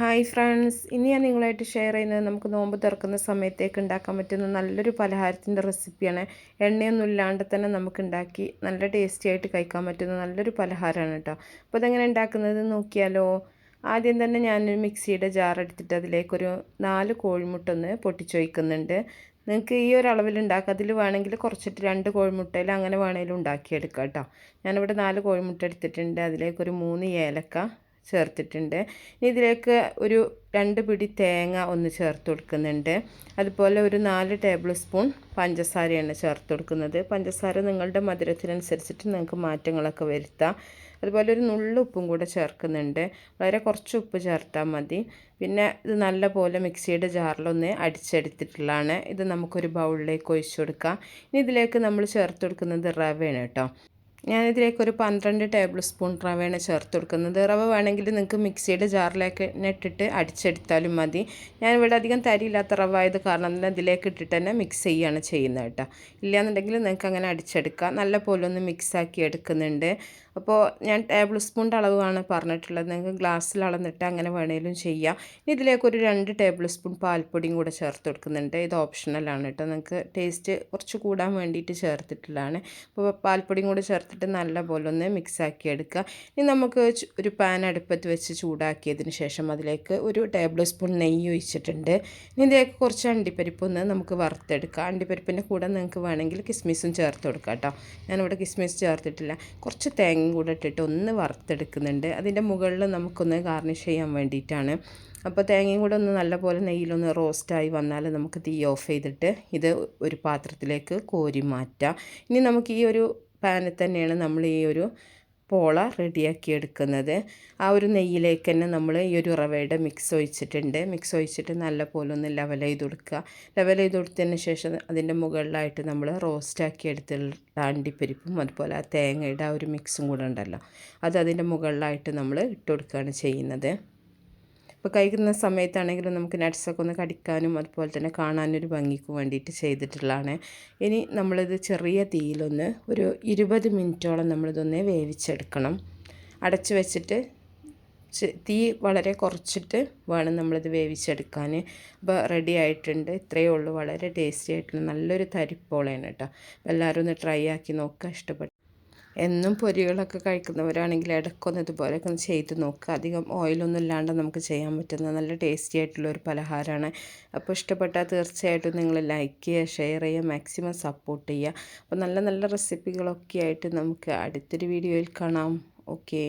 Hi friends ഇനി ഞാൻ നിങ്ങളായിട്ട് ഷെയർ ചെയ്യുന്നത് നമുക്ക് നോമ്പ് തുറക്കുന്ന സമയത്തേക്ക് ഉണ്ടാക്കാൻ പറ്റുന്ന നല്ലൊരു പലഹാരത്തിന്റെ റെസിപ്പിയാണ് എണ്ണയൊന്നും ഇല്ലാണ്ട് തന്നെ നമുക്ക് ഉണ്ടാക്കി നല്ല ടേസ്റ്റി ആയിട്ട് കഴിക്കാൻ പറ്റുന്ന നല്ലൊരു പലഹാരമാണ് കേട്ടോ. അപ്പോൾ അതെങ്ങനെ ഉണ്ടാക്കുന്നത് നോക്കിയാലോ? ആദ്യം തന്നെ ഞാനൊരു മിക്സിയുടെ ജാർ എടുത്തിട്ട് അതിലേക്കൊരു നാല് കോഴിമുട്ട ഒന്ന് പൊട്ടിച്ചു വയ്ക്കുന്നുണ്ട് നിങ്ങൾക്ക് ഈ ഒരു അളവിൽ അതിൽ വേണമെങ്കിൽ കുറച്ചിട്ട് രണ്ട് കോഴിമുട്ടയിൽ അങ്ങനെ വേണമെങ്കിലും ഉണ്ടാക്കിയെടുക്കാം കേട്ടോ. ഞാനിവിടെ നാല് കോഴിമുട്ട എടുത്തിട്ടുണ്ട്. അതിലേക്കൊരു മൂന്ന് ഏലക്ക ചേർത്തിട്ടുണ്ട്. ഇതിലേക്ക് ഒരു രണ്ട് പിടി തേങ്ങ ഒന്ന് ചേർത്ത് കൊടുക്കുന്നുണ്ട്. അതുപോലെ ഒരു നാല് ടേബിൾ സ്പൂൺ പഞ്ചസാരയാണ് ചേർത്ത് കൊടുക്കുന്നത്. പഞ്ചസാര നിങ്ങളുടെ മധുരത്തിനനുസരിച്ചിട്ട് നിങ്ങൾക്ക് മാറ്റങ്ങളൊക്കെ വരുത്താം. അതുപോലെ ഒരു നുള്ളു ഉപ്പും കൂടെ ചേർക്കുന്നുണ്ട്. വളരെ കുറച്ച് ഉപ്പ് ചേർത്താൽ മതി. പിന്നെ ഇത് നല്ല പോലെ മിക്സിയുടെ ജാറിലൊന്ന് അടിച്ചെടുത്തിട്ടുള്ളതാണ്. ഇത് നമുക്കൊരു ബൗളിലേക്ക് ഒഴിച്ചു കൊടുക്കാം. ഇനി ഇതിലേക്ക് നമ്മൾ ചേർത്ത് കൊടുക്കുന്നത് റവയാണ് കേട്ടോ. ഞാനിതിലേക്ക് ഒരു പന്ത്രണ്ട് ടേബിൾ സ്പൂൺ റവയാണ് ചേർത്ത് കൊടുക്കുന്നത്. റവ വേണമെങ്കിൽ നിങ്ങൾക്ക് മിക്സിയുടെ ജാറിലേക്ക് ഇട്ടിട്ട് അടിച്ചെടുത്താലും മതി. ഞാനിവിടെ അധികം തരിയില്ലാത്ത റവ ആയത് കാരണം തന്നെ അതിലേക്ക് ഇട്ടിട്ട് തന്നെ മിക്സ് ചെയ്യുകയാണ് ചെയ്യുന്നത് കേട്ടോ. ഇല്ലയെന്നുണ്ടെങ്കിൽ നിങ്ങൾക്ക് അങ്ങനെ അടിച്ചെടുക്കാം. നല്ല പോലെ ഒന്ന് മിക്സാക്കി എടുക്കുന്നുണ്ട്. അപ്പോൾ ഞാൻ ടേബിൾ സ്പൂണിന്റെ അളവാണ് പറഞ്ഞിട്ടുള്ളത്. നിങ്ങൾക്ക് ഗ്ലാസ്സിൽ അളന്നിട്ട് അങ്ങനെ വേണേലും ചെയ്യാം. ഇതിലേക്ക് ഒരു രണ്ട് ടേബിൾ സ്പൂൺ പാൽപ്പൊടിയും കൂടെ ചേർത്ത് കൊടുക്കുന്നുണ്ട്. ഇത് ഓപ്ഷണലാണ് കേട്ടോ. നിങ്ങൾക്ക് ടേസ്റ്റ് കുറച്ച് കൂടാൻ വേണ്ടിയിട്ട് ചേർത്തിട്ടുള്ളതാണ്. അപ്പോൾ പാൽപ്പൊടിയും കൂടെ ചേർത്തിട്ട് നല്ല പോലെ ഒന്ന് മിക്സാക്കി എടുക്കുക. ഇനി നമുക്ക് ഒരു പാൻ അടുപ്പത്ത് വെച്ച് ചൂടാക്കിയതിന് ശേഷം അതിലേക്ക് ഒരു ടേബിൾ സ്പൂൺ നെയ്യ് ഒഴിച്ചിട്ടുണ്ട്. ഇനി ഇതിലേക്ക് കുറച്ച് അണ്ടിപ്പരിപ്പ് ഒന്ന് നമുക്ക് വറുത്തെടുക്കാം. അണ്ടിപ്പരിപ്പിന്റെ കൂടെ നിങ്ങൾക്ക് വേണമെങ്കിൽ കിസ്മിസും ചേർത്ത് കൊടുക്കാം കേട്ടോ. ഞാനിവിടെ കിസ്മിസ് ചേർത്തിട്ടില്ല. കുറച്ച് തേങ്ങയും കൂടെ ഇട്ടിട്ട് ഒന്ന് വറുത്തെടുക്കുന്നുണ്ട്. അതിന്റെ മുകളിൽ നമുക്കൊന്ന് ഗാർണിഷ് ചെയ്യാൻ വേണ്ടിയിട്ടാണ്. അപ്പോൾ തേങ്ങയും കൂടെ ഒന്ന് നല്ലപോലെ നെയ്യിലൊന്ന് റോസ്റ്റായി വന്നാൽ നമുക്ക് തീ ഓഫ് ചെയ്തിട്ട് ഇത് ഒരു പാത്രത്തിലേക്ക് കോരി മാറ്റാം. ഇനി നമുക്ക് ഈ ഒരു പാനിൽ തന്നെയാണ് നമ്മൾ ഈ ഒരു പോള റെഡിയാക്കി എടുക്കുന്നത് ആ ഒരു നെയ്യിലേക്ക് തന്നെ നമ്മൾ ഈ ഒരു റവയുടെ മിക്സ് ഒഴിച്ചിട്ടുണ്ട്. മിക്സ് ഒഴിച്ചിട്ട് നല്ല പോലെ ഒന്ന് ലെവൽ ചെയ്ത് കൊടുക്കുക. ലെവൽ ചെയ്ത് കൊടുത്തതിന് ശേഷം അതിന്റെ മുകളിലായിട്ട് നമ്മൾ റോസ്റ്റാക്കി എടുത്തുള്ള അണ്ടിപ്പരിപ്പും അതുപോലെ ആ തേങ്ങയുടെ ആ ഒരു മിക്സും കൂടെ ഉണ്ടല്ലോ. അത് അതിന്റെ മുകളിലായിട്ട് നമ്മൾ ഇട്ട് കൊടുക്കുകയാണ് ചെയ്യുന്നത്. ഇപ്പോൾ കഴിക്കുന്ന സമയത്താണെങ്കിലും നമുക്ക് നട്ട്സൊക്കെ ഒന്ന് കടിക്കാനും അതുപോലെ തന്നെ കാണാനൊരു ഭംഗിക്ക് വേണ്ടിയിട്ട് ചെയ്തിട്ടുള്ളതാണ്. ഇനി നമ്മളിത് ചെറിയ തീയിലൊന്ന് ഒരു ഇരുപത് മിനിറ്റോളം നമ്മളിതൊന്ന് വേവിച്ചെടുക്കണം. അടച്ചു വെച്ചിട്ട് തീ വളരെ കുറച്ചിട്ട് വേണം നമ്മളിത് വേവിച്ചെടുക്കാൻ അപ്പോൾ റെഡി ആയിട്ടുണ്ട്. ഇത്രയേ ഉള്ളൂ. വളരെ ടേസ്റ്റി ആയിട്ടുള്ള നല്ലൊരു തരിപ്പോളയാണ് കേട്ടോ. എല്ലാവരും ഒന്ന് ട്രൈ ആക്കി നോക്കുക. ഇഷ്ടപ്പെട്ടു എന്നും പൊരികളൊക്കെ കഴിക്കുന്നവരാണെങ്കിൽ ഇടയ്ക്കൊന്ന് ഇതുപോലെയൊക്കെ ഒന്ന് ചെയ്ത് നോക്കുക. അധികം ഓയിലൊന്നും ഇല്ലാണ്ട് നമുക്ക് ചെയ്യാൻ പറ്റുന്ന നല്ല ടേസ്റ്റി ആയിട്ടുള്ള ഒരു പലഹാരമാണ്. അപ്പോൾ ഇഷ്ടപ്പെട്ടാൽ തീർച്ചയായിട്ടും നിങ്ങൾ ലൈക്ക് ചെയ്യുക ഷെയർ ചെയ്യുക മാക്സിമം സപ്പോർട്ട് ചെയ്യുക. അപ്പോൾ നല്ല നല്ല റെസിപ്പികളൊക്കെ ആയിട്ട് നമുക്ക് അടുത്തൊരു വീഡിയോയിൽ കാണാം. ഓക്കേ